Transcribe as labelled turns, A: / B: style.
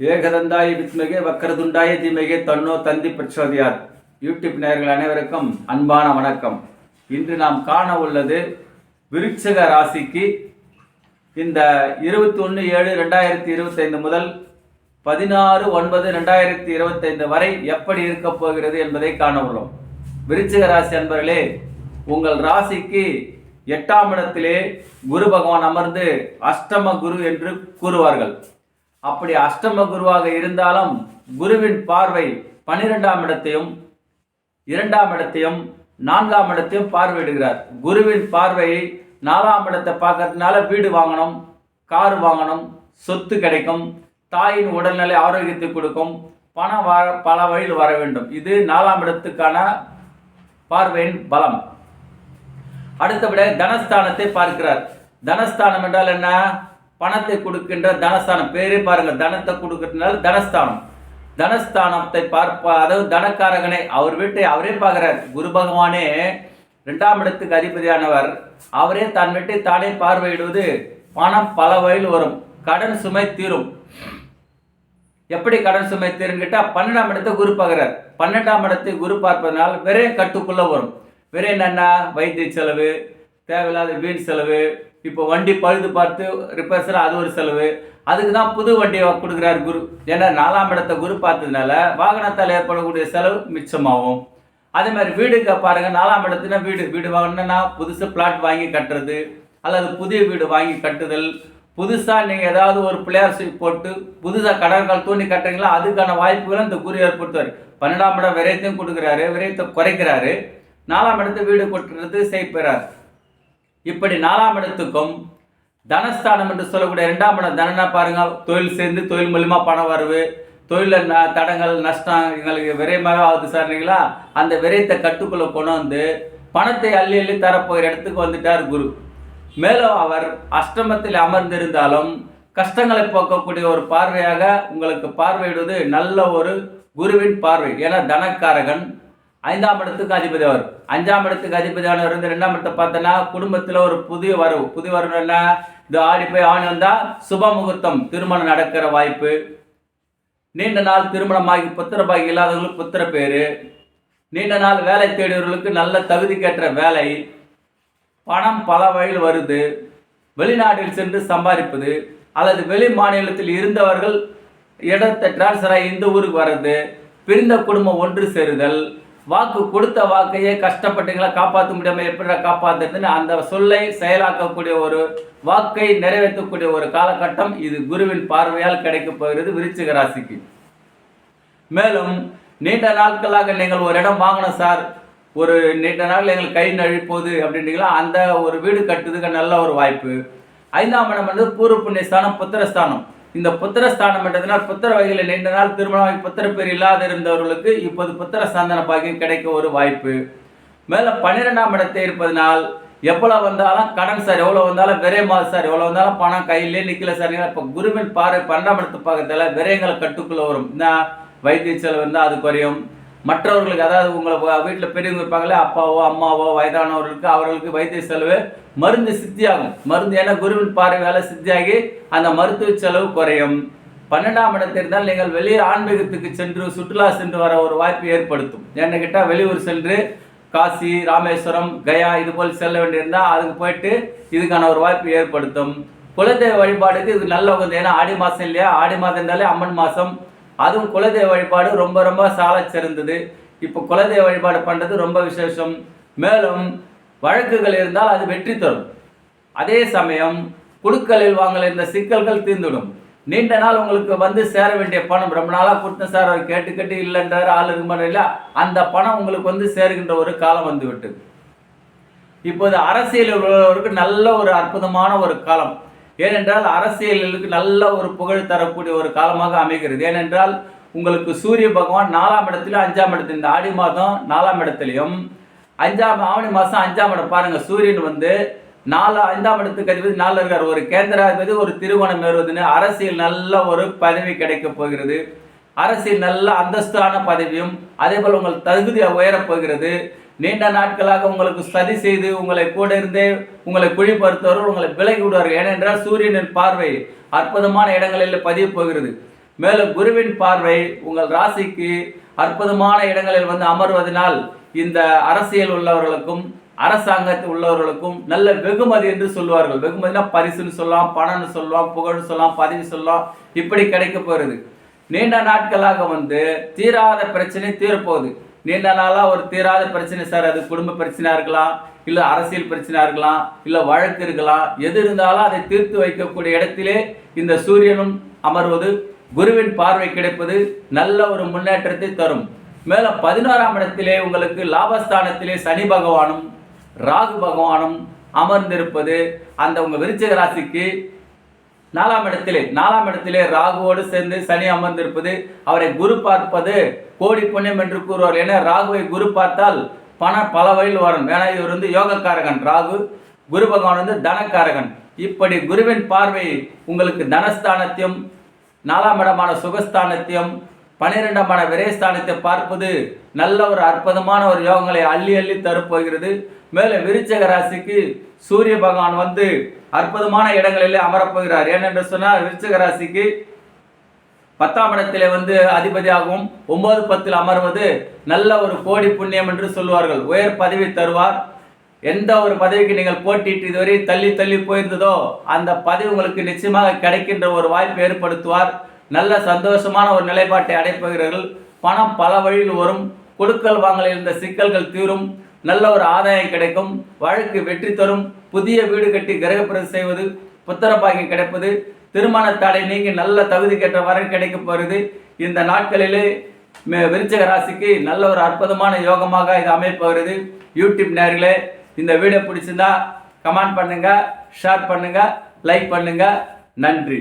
A: ஏகதந்தாய வித்மகே வக்கரதுண்டாய தீமகே தன்னோ தந்தி பிரச்சோதியார் யூடியூப் நேயர்கள் அனைவருக்கும் அன்பான வணக்கம். இன்று நாம் காண உள்ளது விருட்சக ராசிக்கு இந்த இருபத்தி ஒன்று ஏழு ரெண்டாயிரத்தி இருபத்தைந்து முதல் பதினாறு ஒன்பது ரெண்டாயிரத்தி இருபத்தைந்து வரை எப்படி இருக்கப் போகிறது என்பதை காண உள்ளோம். விருச்சிக ராசி அன்பர்களே உங்கள் ராசிக்கு எட்டாம் இடத்திலே குரு பகவான் அமர்ந்து அஷ்டம குரு என்று கூறுவார்கள். அப்படி அஷ்டம குருவாக இருந்தாலும் குருவின் பார்வை பனிரெண்டாம் இடத்தையும் இரண்டாம் இடத்தையும் நான்காம் இடத்தையும் பார்வையிடுகிறார். குருவின் பார்வையை நாலாம் இடத்தை பார்க்கறதுனால வீடு வாங்கணும் கார் வாங்கணும் சொத்து கிடைக்கும் தாயின் உடல்நிலை ஆரோக்கியத்தை கொடுக்கும் பணம் வர பல வழியில் வர வேண்டும். இது நாலாம் இடத்துக்கான பார்வையின் பலம். அடுத்தபடியாக தனஸ்தானத்தை பார்க்கிறார். தனஸ்தானம் என்றால் என்ன? பணத்தை கொடுக்கின்ற தனஸ்தானம். பேரே பாருங்க தனத்தை கொடுக்கறதுனால தனஸ்தானம். தனஸ்தானத்தை பார்ப்பா அதாவது தனக்காரகனை அவர் வீட்டை அவரே பார்க்கிறார். குரு பகவானே ரெண்டாம் இடத்துக்கு அதிபதியானவர் அவரே தன் வீட்டை தானே பார்வையிடுவது பணம் பல வழியில் வரும். கடன் சுமை தீரும். எப்படி கடன் சுமை தீரும் கேட்டால் பன்னெண்டாம் இடத்தை குரு பார்க்கிறார். பன்னெண்டாம் இடத்தை குரு பார்ப்பதனால் விரைய கட்டுக்குள்ளே வரும். விரைய என்னன்னா வைத்திய செலவு தேவையில்லாத வீண் செலவு இப்போ வண்டி பழுது பார்த்து ரிப்பேர்ஸ் அது ஒரு செலவு. அதுக்கு தான் புது வண்டியை கொடுக்குறார் குரு. ஏன்னா நாலாம் இடத்த குரு பார்த்ததுனால வாகனத்தால் ஏற்படக்கூடிய செலவு மிச்சமாகும். அதே மாதிரி வீடுக்கு பாருங்கள் நாலாம் இடத்துனா வீடு. வீடு வாங்கணும்னா புதுசு பிளாட் வாங்கி கட்டுறது அல்லது புதிய வீடு வாங்கி கட்டுதல். புதுசாக நீங்கள் ஏதாவது ஒரு பிளேயர் சுவி போட்டு புதுசாக கடற்கால் தூண்டி கட்டுறீங்களா? அதுக்கான வாய்ப்புகளும் இந்த குரு ஏற்படுத்துவார். பன்னெண்டாம் இடம் விரயத்தையும் கொடுக்குறாரு விரயத்தை குறைக்கிறாரு. நாலாம் இடத்து வீடு கொட்டுறது செய்கிறார் இப்படி நாலாம் இடத்துக்கும் தனஸ்தானம் என்று சொல்லக்கூடிய இரண்டாம் இடம் தனனா பாருங்க. தொழில் சேர்ந்து தொழில் மூலியமா பணம் வரவு தொழிலில் ந தடங்கள் நஷ்டம் எங்களுக்கு விரயமாக ஆகுது சார்னீங்களா அந்த விரயத்தை கட்டுக்குள்ளே கொண்டு வந்து பணத்தை அள்ளி அள்ளி தரப்போகிற இடத்துக்கு வந்துட்டார் குரு. மேலும் அவர் அஷ்டமத்தில் அமர்ந்திருந்தாலும் கஷ்டங்களை போக்கக்கூடிய ஒரு பார்வையாக உங்களுக்கு பார்வையிடுவது நல்ல ஒரு குருவின் பார்வை. ஏன்னா தனக்காரகன் ஐந்தாம் இடத்துக்கு அதிபதி அவர். அஞ்சாம் இடத்துக்கு அதிபதியான வந்து ரெண்டாம் இடத்தை பார்த்தோன்னா குடும்பத்தில் ஒரு புதிய வரவு. புதிய வரவு என்ன இது ஆடி போய் ஆணி வந்தால் சுப முகூர்த்தம் திருமணம் நடக்கிற வாய்ப்பு. நீண்ட நாள் திருமணமாகி புத்திர பாகி இல்லாதவங்களுக்கு புத்திர பேர். நீண்ட நாள் வேலை தேடியவர்களுக்கு நல்ல தகுதிக்கேற்ற வேலை. பணம் பல வழியில் வருது. வெளிநாட்டில் சென்று சம்பாதிப்பது அல்லது வெளி மாநிலத்தில் இருந்தவர்கள் இடத்தை டிரான்ஸ்ஃபர் ஆகி இந்த ஊருக்கு வர்றது பிரிந்த குடும்பம் ஒன்று சேருதல். வாக்கு கொடுத்த வாக்கையே கஷ்டப்பட்டீங்களா காப்பாற்ற முடியாமல் எப்படிடா காப்பாற்றுறதுன்னு அந்த சொல்லை செயலாக்கக்கூடிய ஒரு வாக்கை நிறைவேற்றக்கூடிய ஒரு காலகட்டம் இது குருவின் பார்வையால் கிடைக்கப் போகிறது விருச்சிக ராசிக்கு. மேலும் நீண்ட நாட்களாக நீங்கள் ஒரு இடம் வாங்கணும் சார். ஒரு நீண்ட நாள் எங்களுக்கு கை நழிப்போகுது அப்படின்றீங்களா? அந்த ஒரு வீடு கட்டுறதுக்கு நல்ல ஒரு வாய்ப்பு. ஐந்தாம் இடம் வந்து பூர்வ புண்ணியஸ்தானம் புத்திரஸ்தானம் இந்த புத்திரஸ்தானம் என்றதுனால் புத்திர வகையில் நீண்ட நாள் திருமணமாகி புத்திர பேர் இல்லாத இருந்தவர்களுக்கு இப்போது புத்திர சாந்தன பாக்கியம் கிடைக்க ஒரு வாய்ப்பு. மேலே பன்னிரெண்டாம் இடத்தை இருப்பதனால் எவ்வளோ வந்தாலும் கடன் சார் எவ்வளோ வந்தாலும் விரயமாக சார் எவ்வளோ வந்தாலும் பணம் கையிலே நிற்கல சார். இப்போ குருவின் பாறை பன்னெண்டாம் இடத்து பக்கத்தில் விரயங்களை கட்டுக்குள்ளே வரும். என்ன வைத்திய செலவு இருந்தால் அது குறையும். மற்றவர்களுக்கு அதாவது உங்களை வீட்டில் பெரியவங்க இருப்பாங்களே அப்பாவோ அம்மாவோ வயதானவர்களுக்கு அவர்களுக்கு வைத்திய செலவு மருந்து சித்தியாகும். மருந்து ஏன்னா குருவின் பார்வையால் சித்தியாகி அந்த மருத்துவ செலவு குறையும். பன்னெண்டாம் இடத்திருந்தால் நீங்கள் வெளியே ஆன்மீகத்துக்கு சென்று சுற்றுலா சென்று வர ஒரு வாய்ப்பு ஏற்படுத்தும். என்ன கேட்டால் வெளியூர் சென்று காசி ராமேஸ்வரம் கயா இது போல் செல்ல வேண்டியிருந்தால் அதுக்கு போயிட்டு இதுக்கான ஒரு வாய்ப்பு ஏற்படுத்தும். குலதெய்வ வழிபாடுக்கு இது நல்ல உகந்த ஏன்னா ஆடி மாதம் இல்லையா? ஆடி மாதம் இருந்தாலே அம்மன் மாதம் அதுவும் குலதெய்வ வழிபாடு ரொம்ப ரொம்ப சால சிறந்தது. இப்போ குலதெய்வ வழிபாடு பண்ணுறது ரொம்ப விசேஷம். மேலும் வழக்குகள் இருந்தால் அது வெற்றி தரும். அதே சமயம் குடுக்கலில் வாங்கல இந்த சிக்கல்கள் தீர்ந்துடும் நீண்ட நாள் உங்களுக்கு வந்து சேர வேண்டிய பணம் ரொம்ப நாளாக கொடுத்த சார் அவர் கேட்டு கேட்டு இல்லைன்றார் ஆள் இருக்க இல்லை அந்த பணம் உங்களுக்கு வந்து சேருகின்ற ஒரு காலம் வந்துவிட்டு இப்போது அரசியல் உள்ளவருக்கு நல்ல ஒரு அற்புதமான ஒரு காலம். ஏனென்றால் அரசியலுக்கு நல்ல ஒரு புகழ் தரக்கூடிய ஒரு காலமாக அமைகிறது. ஏனென்றால் உங்களுக்கு சூரிய பகவான் நாலாம் இடத்துலையும் அஞ்சாம் இடத்துல இந்த ஆடி மாதம் நாலாம் இடத்துலையும் அஞ்சாம் ஆவணி மாதம் அஞ்சாம் இடம் பாருங்கள் சூரியன் வந்து நாலு ஐந்தாம் இடத்துக்கு அதிபதி நாலு இருக்கார். ஒரு கேந்திராதிபதி ஒரு திருவோணம் ஏறுவதுன்னு அரசியல் நல்ல ஒரு பதவி கிடைக்க போகிறது. அரசியல் நல்ல அந்தஸ்தான பதவியும் அதே போல் உங்கள் தகுதி உயரப் போகிறது. நீண்ட நாட்களாக உங்களுக்கு சதி செய்து உங்களை கூட இருந்தே உங்களை குழிப்படுத்தவர்கள் உங்களை விலகி விடுவார்கள். ஏனென்றால் சூரியனின் பார்வை அற்புதமான இடங்களில் பதிய போகிறது. மேலும் குருவின் பார்வை உங்கள் ராசிக்கு அற்புதமான இடங்களில் வந்து அமர்வதனால் இந்த அரசியல் உள்ளவர்களுக்கும் அரசாங்கத்தில் உள்ளவர்களுக்கும் நல்ல வெகுமதி என்று சொல்லுவார்கள். வெகுமதினா பரிசுன்னு சொல்லலாம் பணம்னு சொல்லலாம் புகழ்னு சொல்லலாம் பதவி சொல்லலாம் இப்படி கிடைக்க போகிறது. நீண்ட நாட்களாக வந்து தீராத பிரச்சனை தீரப்போகுது. நீண்ட நாளாக ஒரு தீராத பிரச்சனை சார். அது குடும்ப பிரச்சனையாக இருக்கலாம் இல்லை அரசியல் பிரச்சனையாக இருக்கலாம் இல்லை வழக்கு இருக்கலாம். எது இருந்தாலும் அதை தீர்த்து வைக்கக்கூடிய இடத்திலே இந்த சூரியனும் அமர்வது குருவின் பார்வை கிடைப்பது நல்ல ஒரு முன்னேற்றத்தை தரும். மேலும் பதினோராம் இடத்திலே உங்களுக்கு லாபஸ்தானத்திலே சனி பகவானும் ராகு பகவானும் அமர்ந்திருப்பது அந்த உங்கள் விருச்சிக ராசிக்கு நாலாம் இடத்திலே நாலாம் இடத்திலே ராகுவோடு சேர்ந்து சனி அமர்ந்திருப்பது அவரை குரு பார்ப்பது கோடி புண்ணியம் என்று கூறுவார் என ராகுவை குரு பார்த்தால் பணம் பல வழியில் வரும். ஏன்னா இவர் வந்து யோகக்காரகன். ராகு குரு பகவான் வந்து தனக்காரகன். இப்படி குருவின் பார்வை உங்களுக்கு தனஸ்தானத்தையும் நாலாம் இடமான சுகஸ்தானத்தையும் பனிரெண்டாமான விரயஸ்தானத்தை பார்ப்பது நல்ல ஒரு அற்புதமான ஒரு யோகங்களை அள்ளி அள்ளி தரப்போகிறது. மேலும் விருச்சக ராசிக்கு சூரிய பகவான் வந்து அற்புதமான இடங்களில் அமரப்போகிறார். ஏனென்று சொன்னால் விருச்சகராசிக்கு பத்தாம் இடத்திலே வந்து அதிபதியாகவும் ஒன்பது பத்தில் அமர்வது நல்ல ஒரு கோடி புண்ணியம் என்று சொல்லுவார்கள் உயர் பதவி தருவார். எந்த ஒரு பதவிக்கு நீங்கள் போட்டிட்டு இதுவரை தள்ளி தள்ளி போயிருந்ததோ அந்த பதவி உங்களுக்கு நிச்சயமாக கிடைக்கின்ற ஒரு வாய்ப்பை ஏற்படுத்துவார். நல்ல சந்தோஷமான ஒரு நிலைப்பாட்டை அடைப்புகிறார்கள். பணம் பல வழியில் வரும். கொடுக்கல் வாங்கல் இருந்த சிக்கல்கள் தீரும். நல்ல ஒரு ஆதாயம் கிடைக்கும். வழக்கு வெற்றி தரும். புதிய வீடு கட்டி கிரகப்பிரவேசம் செய்வது புத்திர கிடைப்பது திருமண தடை நீங்கி நல்ல தகுதி கேட்ட வரன் கிடைக்க போகிறது இந்த நாட்களிலே விருச்சக ராசிக்கு நல்ல ஒரு அற்புதமான யோகமாக இது அமைப்போகிறது யூடியூப் நேர்களே இந்த வீடியோ பிடிச்சிருந்தா கமெண்ட் பண்ணுங்க ஷேர் பண்ணுங்க லைக் பண்ணுங்க. நன்றி.